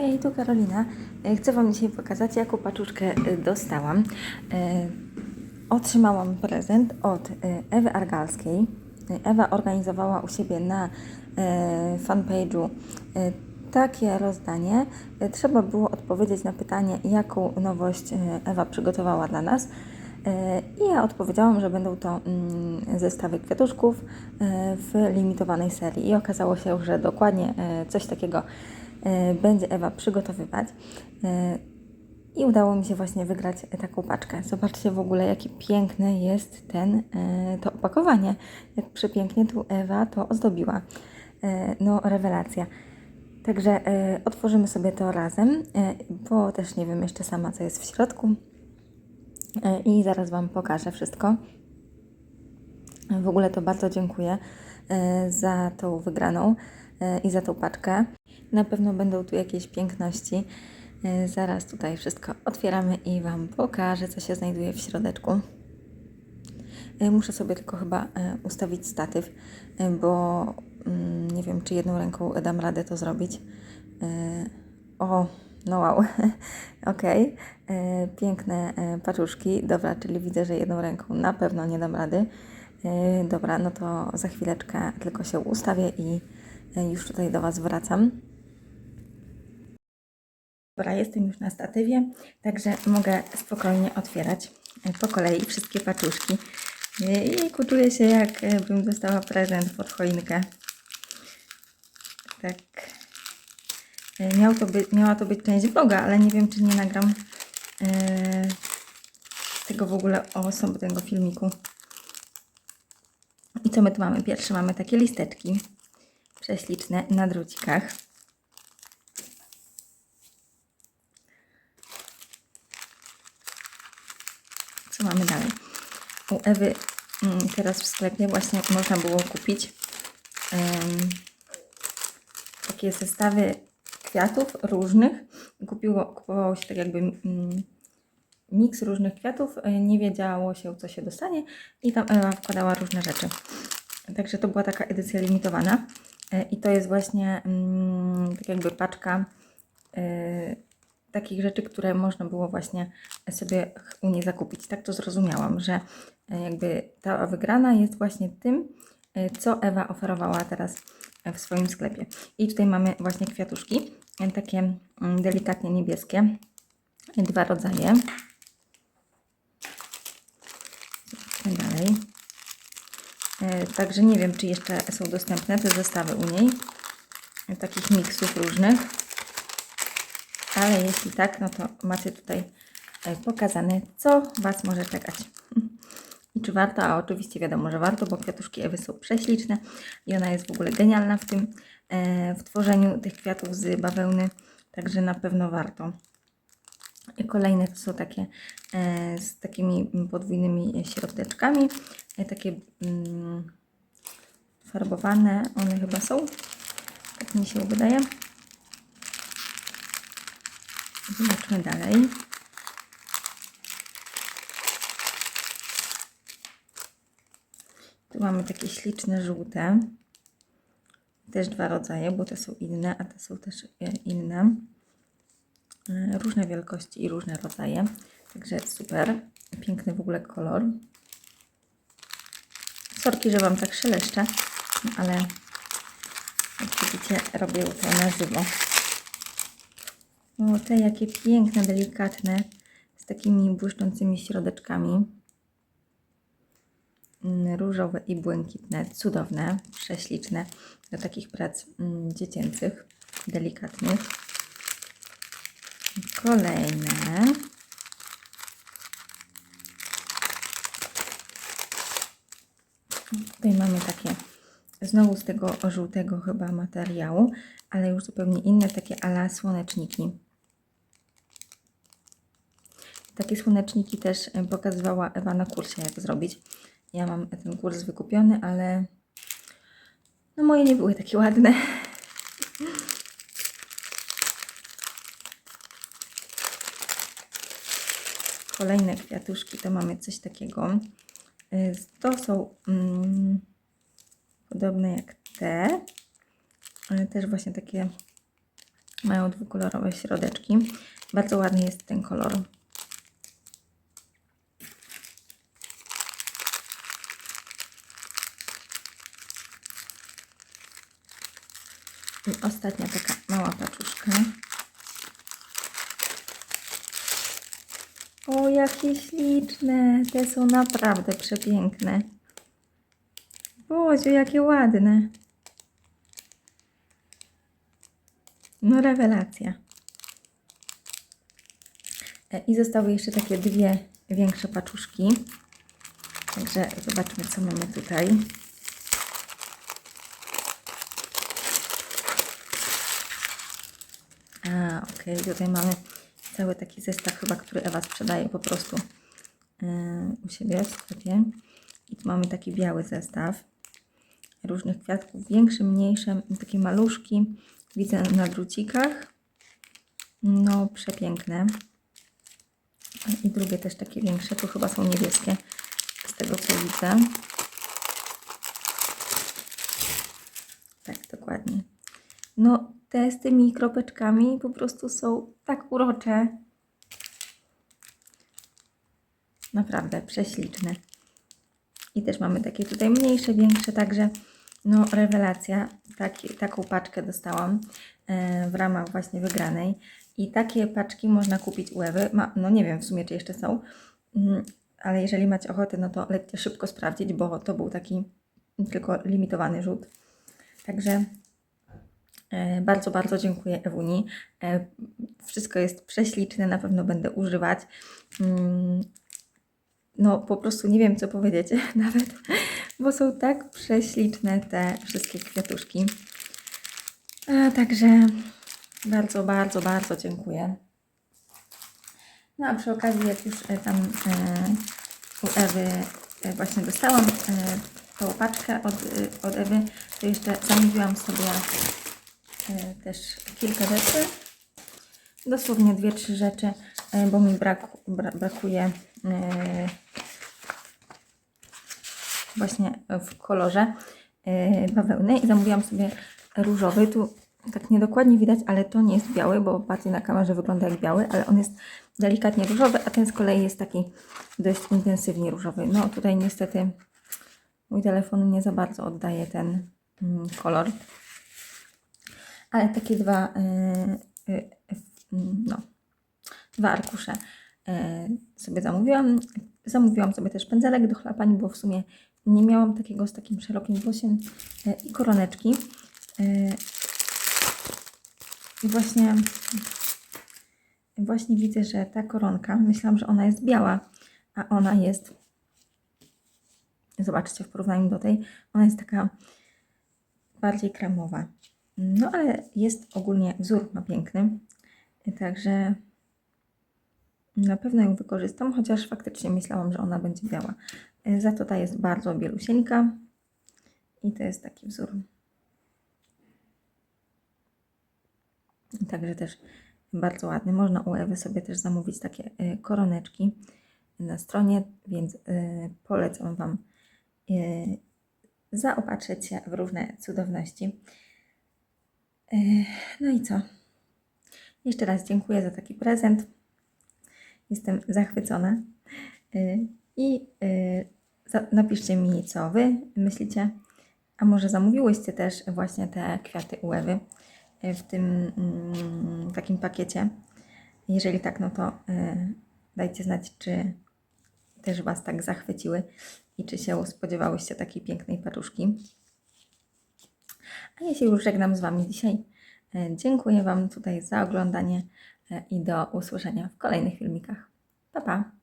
Hej, tu Karolina. E, Chcę Wam dzisiaj pokazać, jaką paczuszkę e, dostałam. E, Otrzymałam prezent od Ewy Argalskiej. Ewa organizowała u siebie na fanpage'u takie rozdanie. Trzeba było odpowiedzieć na pytanie, jaką nowość Ewa przygotowała dla nas. I ja odpowiedziałam, że będą to mm, zestawy kwiatuszków w limitowanej serii. I okazało się, że dokładnie coś takiego będzie Ewa przygotowywać. E, I udało mi się właśnie wygrać taką paczkę. Zobaczcie w ogóle, jaki piękny jest ten, e, to opakowanie. Jak przepięknie tu Ewa to ozdobiła. E, No, rewelacja. Także e, otworzymy sobie to razem, e, bo też nie wiem jeszcze sama, co jest w środku. E, I zaraz Wam pokażę wszystko. W ogóle to bardzo dziękuję e, za tą wygraną e, i za tą paczkę. Na pewno będą tu jakieś piękności. E, Zaraz tutaj wszystko otwieramy i Wam pokażę, co się znajduje w środeczku. E, Muszę sobie tylko chyba e, ustawić statyw, e, bo mm, nie wiem, czy jedną ręką dam radę to zrobić. E, O, no wow. E, Piękne e, paczuszki. Dobra, czyli widzę, że jedną ręką na pewno nie dam rady. E, Dobra, no to za chwileczkę tylko się ustawię i e, już tutaj do Was wracam. Dobra, jestem już na statywie, także mogę spokojnie otwierać e, po kolei wszystkie paczuszki. E, I czuję się jakbym dostała prezent pod choinkę. Tak. E, Miał to być, miała to być część vloga, ale nie wiem, czy nie nagram e, tego w ogóle osobnego filmiku. I co my tu mamy? Pierwsze mamy takie listeczki prześliczne na drucikach. Co mamy dalej? U Ewy mm, teraz w sklepie właśnie można było kupić em, takie zestawy kwiatów różnych. Kupiło, kupowało się tak jakby mm, miks różnych kwiatów. e, Nie wiedziało się, co się dostanie i tam Ewa wkładała różne rzeczy. Także to była taka edycja limitowana. E, I to jest właśnie mm, tak jakby paczka e, takich rzeczy, które można było właśnie sobie u niej zakupić. Tak to zrozumiałam, że e, jakby ta wygrana jest właśnie tym, co Ewa oferowała teraz w swoim sklepie. I tutaj mamy właśnie kwiatuszki, takie mm, delikatnie niebieskie, dwa rodzaje. Dalej. E, Także nie wiem, czy jeszcze są dostępne te zestawy u niej, takich miksów różnych. Ale jeśli tak, no to macie tutaj e, pokazane, co Was może czekać. I czy warto? A oczywiście wiadomo, że warto, bo kwiatuszki Ewy są prześliczne i ona jest w ogóle genialna w tym, e, w tworzeniu tych kwiatów z bawełny, także na pewno warto. I kolejne to są takie z takimi podwójnymi środeczkami, takie mm, farbowane, one chyba są, tak mi się wydaje. Zobaczmy dalej. Tu mamy takie śliczne żółte. Też dwa rodzaje, bo te są inne, a te są też e, inne. E, Różne wielkości i różne rodzaje. Także super. Piękny w ogóle kolor. Sorki, że Wam tak szeleszczę, ale jak widzicie, robię to na żywo. O, te jakie piękne, delikatne, z takimi błyszczącymi środeczkami. Mm, Różowe i błękitne, cudowne, prześliczne do takich prac mm, dziecięcych, delikatnych. Kolejne. Tutaj mamy takie, znowu z tego żółtego chyba materiału, ale już zupełnie inne, takie ala słoneczniki. Takie słoneczniki też em, pokazywała Ewa na kursie, jak zrobić. Ja mam ten kurs wykupiony, ale no moje nie były takie ładne. Kolejne kwiatuszki, to mamy coś takiego. Y, To są mm, podobne jak te, też właśnie takie Mają dwukolorowe środeczki. Bardzo ładny jest ten kolor. I ostatnia taka mała paczuszka. O, jakie śliczne! Te są naprawdę przepiękne. Boziu, jakie ładne. No rewelacja. E, I zostały jeszcze takie dwie większe paczuszki. Także zobaczmy, co mamy tutaj. A, okej, tutaj mamy cały taki zestaw chyba, który Ewa sprzedaje po prostu yy, u siebie w sklepie. I tu mamy taki biały zestaw różnych kwiatków, większe, mniejsze, takie maluszki. Widzę na drucikach. No, przepiękne. I drugie też takie większe, tu chyba są niebieskie, z tego co widzę. Tak, dokładnie. No, te z tymi kropeczkami po prostu są tak urocze. Naprawdę prześliczne. I też mamy takie tutaj mniejsze, większe, także no rewelacja. Taki, taką paczkę dostałam e, w ramach właśnie wygranej. I takie paczki można kupić u Ewy. Ma, no nie wiem w sumie, czy jeszcze są, mm, ale jeżeli macie ochotę, no to lećcie szybko sprawdzić, bo to był taki tylko limitowany rzut. Także bardzo, bardzo dziękuję Ewuni. E, wszystko jest prześliczne, na pewno będę używać. Mm, no po prostu nie wiem, co powiedzieć nawet, bo są tak prześliczne te wszystkie kwiatuszki. A, także bardzo, bardzo, bardzo dziękuję. No a przy okazji, jak już e, tam e, u Ewy e, właśnie dostałam e, tą paczkę od, e, od Ewy, to jeszcze zamówiłam sobie e, też kilka rzeczy. Dosłownie dwie, trzy rzeczy, e, bo mi brak, bra, brakuje e, właśnie w kolorze e, bawełny i zamówiłam sobie różowy. Tu tak niedokładnie widać, ale to nie jest biały, bo bardziej na kamerze wygląda jak biały, ale on jest delikatnie różowy, a ten z kolei jest taki dość intensywnie różowy. No tutaj niestety mój telefon nie za bardzo oddaje ten mm, kolor. Ale takie dwa, yy, yy, no, dwa arkusze yy, sobie zamówiłam. Zamówiłam sobie też pędzelek do chlapani, bo w sumie nie miałam takiego z takim szerokim włosiem i koroneczki. I właśnie, właśnie widzę, że ta koronka, myślałam, że ona jest biała, a ona jest, zobaczcie, w porównaniu do tej, ona jest taka bardziej kremowa. No ale jest ogólnie wzór ma piękny, także na pewno ją wykorzystam, chociaż faktycznie myślałam, że ona będzie biała. Za to ta jest bardzo bielusieńka i to jest taki wzór. Także też bardzo ładny. Można u Ewy sobie też zamówić takie y, koroneczki na stronie, więc y, polecam Wam y, zaopatrzyć się w różne cudowności. Y, No i co? Jeszcze raz dziękuję za taki prezent. Jestem zachwycona. Y, I y, za- napiszcie mi, co Wy myślicie. A może zamówiłyście też właśnie te kwiaty u Ewy y, w tym mm, takim pakiecie? Jeżeli tak, no to dajcie znać, czy też Was tak zachwyciły i czy się spodziewałyście takiej pięknej paczuszki. A ja się już żegnam z Wami dzisiaj. E, Dziękuję Wam tutaj za oglądanie e, i do usłyszenia w kolejnych filmikach. Pa, pa!